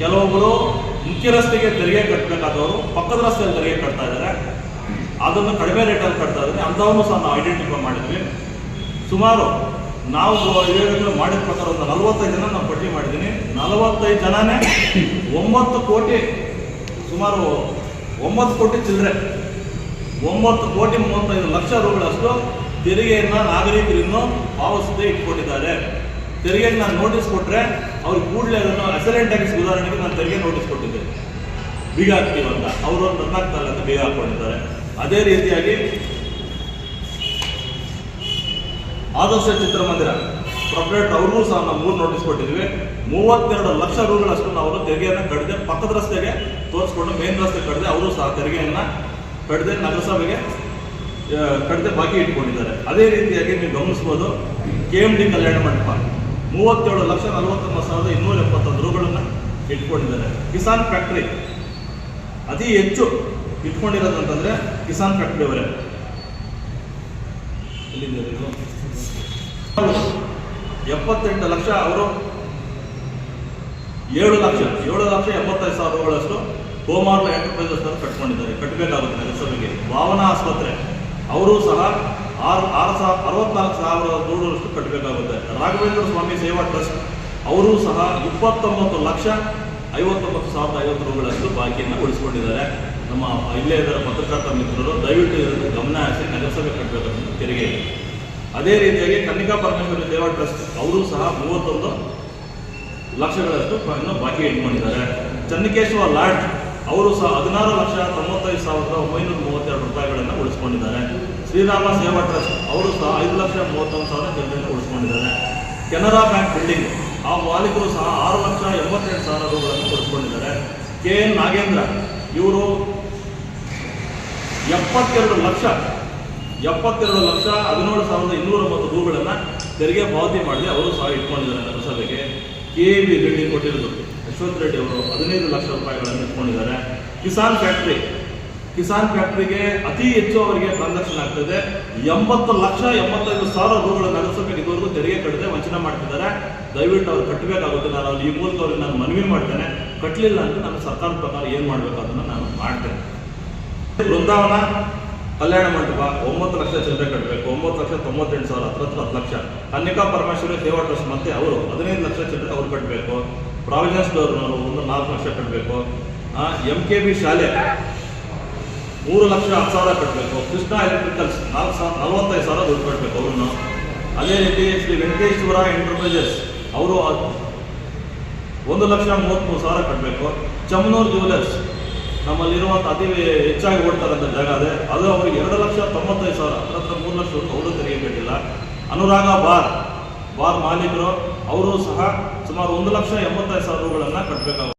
ಮುಖ್ಯ ರಸ್ತೆಗೆ ತೆರಿಗೆ ಕಟ್ಟಬೇಕಾದವರು ಪಕ್ಕದ ರಸ್ತೆಯಲ್ಲಿ ತೆರಿಗೆ ಕಟ್ತಾ ಇದ್ದಾರೆ. ಅದನ್ನು ಕಡಿಮೆ ರೇಟಲ್ಲಿ ಕಟ್ತಾ ಇದ್ದಾರೆ. ಅಂಥವನ್ನು ಸಹ ನಾವು ಐಡೆಂಟಿಫೈ ಮಾಡಿದ್ವಿ. ಸುಮಾರು ನಾವು ಈಗಾಗಲೇ ಮಾಡಿದ ಪ್ರಕಾರ ಒಂದು ನಲವತ್ತೈದು ಜನ ನಾವು ಪಟ್ಟಿ ಮಾಡಿದ್ದೀನಿ. ನಲವತ್ತೈದು ಜನನೇ ಒಂಬತ್ತು ಕೋಟಿ, ಸುಮಾರು ಒಂಬತ್ತು ಕೋಟಿ ಚಿಲ್ಲರೆ. ಒಂಬತ್ತು ಕೋಟಿ ಮೂವತ್ತೈದು ಲಕ್ಷ ರೂಪಾಯಿಗಳಷ್ಟು ತೆರಿಗೆಯನ್ನು ನಾಗರಿಕರಿಂದ ಪಾವತಿಸದೆ ಇಟ್ಕೊಂಡಿದ್ದಾರೆ. ತೆರಿಗೆಗೆ ನಾನು ನೋಟಿಸ್ ಕೊಟ್ಟರೆ ಅವ್ರು ಕೂಡಲೇ ಅದನ್ನು ಅಸಲೆಂಟ್ ಟ್ಯಾಕ್ಸ್ ಉದಾಹರಣೆಗೆ ನಾನು ತೆರಿಗೆ ನೋಟಿಸ್ ಕೊಟ್ಟಿದ್ದೆ ಬೀಗ ಹಾಕ್ತೀವಂತ ಅವರು ಒಂದು ಇಲ್ಲ ಅಂತ ಬೀಗ ಹಾಕ್ಕೊಂಡಿದ್ದಾರೆ ಅದೇ ರೀತಿಯಾಗಿ ಆದರ್ಶ ಚಿತ್ರಮಂದಿರ. ಪ್ರೊಪ್ರೇಟರ್ ಅವ್ರಿಗೂ ಸಹ ನಾವು ಮೂರು ನೋಟಿಸ್ ಕೊಟ್ಟಿದ್ವಿ ಮೂವತ್ತೆರಡು ಲಕ್ಷ ರೂಗಳಷ್ಟು ನಾವು ತೆರಿಗೆಯನ್ನು ಕಡಿದೆ, ಪಕ್ಕದ ರಸ್ತೆಗೆ ತೋರಿಸ್ಕೊಂಡು ಮೇನ್ ರಸ್ತೆ ಕಡಿದೆ ಅವರು ಸಹ ತೆರಿಗೆಯನ್ನು ಕಡಿದೆ ನಗರಸಭೆಗೆ ಕಡಿದೆ ಬಾಕಿ ಇಟ್ಕೊಂಡಿದ್ದಾರೆ. ಅದೇ ರೀತಿಯಾಗಿ ನೀವು ಗಮನಿಸ್ಬೋದು, K M D Kalyana Mantapa. ಮೂವತ್ತೇಳು ಲಕ್ಷ ನಲವತ್ತೊಂಬತ್ತು ಸಾವಿರದ ಇನ್ನೂರ ಎಪ್ಪತ್ತೊಂದು ರೂಗಳನ್ನು ಇಟ್ಕೊಂಡಿದ್ದಾರೆ. ಕಿಸಾನ್ ಫ್ಯಾಕ್ಟ್ರಿ ಅತಿ ಹೆಚ್ಚು ಇಟ್ಕೊಂಡಿರೋದಂತಂದ್ರೆ ಕಿಸಾನ್ ಫ್ಯಾಕ್ಟ್ರಿ ಅವರೇ? ಎಪ್ಪತ್ತೆಂಟು ಲಕ್ಷ ಅವರು ಏಳು ಲಕ್ಷ ಏಳು ಲಕ್ಷ ಎಪ್ಪತ್ತೈದು ಸಾವಿರ ರೂಗಳಷ್ಟು ಗೋಮಾರ್ಲ ಎಂಟರ್ಪ್ರೈಸಸ್ ಕಟ್ಕೊಂಡಿದ್ದಾರೆ. ಕಟ್ಟಬೇಕಾಗುತ್ತೆ ನಗರಸಭೆಗೆ. ಭಾವನಾ ಆಸ್ಪತ್ರೆ, ಅವರು ಸಹ ಆರು ಆರು ಸಾವಿರ ಅರವತ್ನಾಲ್ಕು ಸಾವಿರ ರೂಗಳಷ್ಟು ಕಟ್ಟಬೇಕಾಗುತ್ತೆ ರಾಘವೇಂದ್ರ ಸ್ವಾಮಿ ಸೇವಾ ಟ್ರಸ್ಟ್, ಅವರು ಸಹ ಇಪ್ಪತ್ತೊಂಬತ್ತು ಲಕ್ಷ ಐವತ್ತೊಂಬತ್ತು ಸಾವಿರದ ಐವತ್ತು ರೂಗಳಷ್ಟು ಬಾಕಿಯನ್ನು ಉಳಿಸ್ಕೊಂಡಿದ್ದಾರೆ. ನಮ್ಮ ಇಲ್ಲೇ ಇದರ ಪತ್ರಕರ್ತ ಮಿತ್ರರು, ದಯವಿಟ್ಟು ಇದನ್ನು ಗಮನ ಹರಿಸಿ ನಗರಸಭೆ ಕಟ್ಟಬೇಕಂತ ತೆರಿಗೆ. ಅದೇ ರೀತಿಯಾಗಿ ಕನ್ನಿಕಾ ಪರಮೇಶ್ವರಿ ಸೇವಾ ಟ್ರಸ್ಟ್, ಅವರು ಸಹ ಮೂವತ್ತೊಂದು ಲಕ್ಷಗಳಷ್ಟು ಇನ್ನು ಬಾಕಿ ಇಟ್ಕೊಂಡಿದ್ದಾರೆ. ಚನ್ನಕೇಶವ ಲಾಡ್ಜ್, ಅವರು ಸಹ ಹದಿನಾರು ಲಕ್ಷ ತೊಂಬತ್ತೈದು ಸಾವಿರದ ಒಂಬೈನೂರ ಮೂವತ್ತೆರಡು ರೂಪಾಯಿಗಳನ್ನು ಉಳಿಸ್ಕೊಂಡಿದ್ದಾರೆ. ಶ್ರೀರಾಮ ಸೇವಾ ಟ್ರಸ್ಟ್, ಅವರು ಸಹ ಐದು ಲಕ್ಷ ಮೂವತ್ತೊಂದು ಸಾವಿರ ಜನರನ್ನು ಉಳಿಸ್ಕೊಂಡಿದ್ದಾರೆ. Canara bank building. ಆ ಮಾಲೀಕರು ಸಹ ಆರು ಲಕ್ಷ ಎಂಬತ್ತೆರಡು ಸಾವಿರ ರೂಗಳನ್ನು ಕೊಡಿಸ್ಕೊಂಡಿದ್ದಾರೆ. ಕೆ ಎನ್ ನಾಗೇಂದ್ರ, ಇವರು ಎಪ್ಪತ್ತೆರಡು ಲಕ್ಷ ಎಪ್ಪತ್ತೆರಡು ಲಕ್ಷ ಹದಿನೇಳು ಸಾವಿರದ ಇನ್ನೂರ ಒಂಬತ್ತು ರೂಗಳನ್ನು ತೆರಿಗೆ ಪಾವತಿ ಮಾಡಿ ಅವರು ಸಹ ಇಟ್ಕೊಂಡಿದ್ದಾರೆ ನಗರಸಭೆಗೆ ಕೆ ಎ ಬಿ ರೆಡ್ಡಿ ಕೊಟ್ಟಿರೋದು. ಯಶವಂತ್ ರೆಡ್ಡಿ ಅವರು ಹದಿನೈದು ಲಕ್ಷ ರೂಪಾಯಿಗಳನ್ನು ಇಟ್ಕೊಂಡಿದ್ದಾರೆ. ಕಿಸಾನ್ ಫ್ಯಾಕ್ಟ್ರಿ ಕಿಸಾನ್ ಫ್ಯಾಕ್ಟ್ರಿಗೆ ಅತಿ ಹೆಚ್ಚು ಅವರಿಗೆ ಟ್ರಾನ್ಸಾಕ್ಷನ್ ಆಗ್ತದೆ. ಎಂಬತ್ತು ಲಕ್ಷ ಎಂಬತ್ತೈದು ಸಾವಿರ ರೂಗಳ ನಗರಸಭೆಗೆ ಇದುವರೆಗೂ ತೆರಿಗೆ ಕಟ್ಟದೆ, ವಂಚನೆ ಮಾಡ್ತಿದ್ದಾರೆ. ದಯವಿಟ್ಟು ಅವ್ರು ಕಟ್ಟಬೇಕಾಗುತ್ತೆ, ನಾನು ಈ ಮೂಲಕ ಅವ್ರಿಗೆ ನಾನು ಮನವಿ ಮಾಡ್ತೇನೆ. ಕಟ್ಟಲಿಲ್ಲ ಅಂದ್ರೆ ನಾನು ಸರ್ಕಾರದ ಪ್ರಕಾರ ಏನು ಮಾಡಬೇಕು ಅದನ್ನು ನಾನು ಮಾಡ್ತೇನೆ. ವೃಂದಾವನ, ಕಲ್ಯಾಣ ಮಂಟಪ, ಒಂಬತ್ತು ಲಕ್ಷ ಚಿಲ್ಲರೆ ಕಟ್ಟಬೇಕು. ಒಂಬತ್ತು ಲಕ್ಷ ತೊಂಬತ್ತೆಂಟು ಸಾವಿರ, ಹತ್ರ ಹತ್ತು ಲಕ್ಷ. ಕನ್ನಿಕಾ ಪರಮೇಶ್ವರಿ ಸೇವಾ ಟ್ರಸ್ಟ್ ಮತ್ತೆ ಅವರು ಹದಿನೈದು ಲಕ್ಷ ಚಿಲ್ಲರೆ ಅವ್ರು ಕಟ್ಟಬೇಕು. ಪ್ರಾವಿಜನ್ಸ್ ಡೋರ್ನವರು ಒಂದು ನಾಲ್ಕು ಲಕ್ಷ ಕಟ್ಟಬೇಕು. ಎಂ ಕೆ ಬಿ ಶಾಲೆ. ಮೂರು ಲಕ್ಷ ಹತ್ತು ಸಾವಿರ ಕಟ್ಟಬೇಕು ಕೃಷ್ಣ ಎಲೆಕ್ಟ್ರಿಕಲ್ಸ್ ನಾಲ್ಕು ಸಾವಿರ, ನಲವತ್ತೈದು ಸಾವಿರ ದುಡ್ಡು ಕಟ್ಟಬೇಕು ಅವ್ರನ್ನು. ಅದೇ ರೀತಿ ಶ್ರೀ ವೆಂಕಟೇಶ್ವರ ಎಂಟರ್ಪ್ರೈಸಸ್ ಅವರು ಒಂದು ಲಕ್ಷ ಮೂವತ್ತ್ಮೂರು ಸಾವಿರ ಕಟ್ಟಬೇಕು ಚಮನೂರ್ ಜ್ಯುವೆಲರ್ಸ್ ನಮ್ಮಲ್ಲಿರುವಂಥ ಅತಿ ಹೆಚ್ಚಾಗಿ ಓಡ್ತಾರಂಥ ಜಾಗ ಅದೇ. ಅದು ಅವ್ರಿಗೆ ಎರಡು ಲಕ್ಷ ತೊಂಬತ್ತೈದು ಸಾವಿರ, ಹತ್ರ ಮೂರು ಲಕ್ಷ ಅವರು ತೆರಿಗೆ ಕಟ್ಟಿಲ್ಲ ಅನುರಾಗ ಬಾರ್ ಬಾರ್ ಮಾಲೀಕರು, ಅವರು ಸಹ ಸುಮಾರು ಒಂದು ಲಕ್ಷ ಎಂಬತ್ತೈದು ಸಾವಿರ ರೂಗಳನ್ನು ಕಟ್ಟಬೇಕಾಗುತ್ತೆ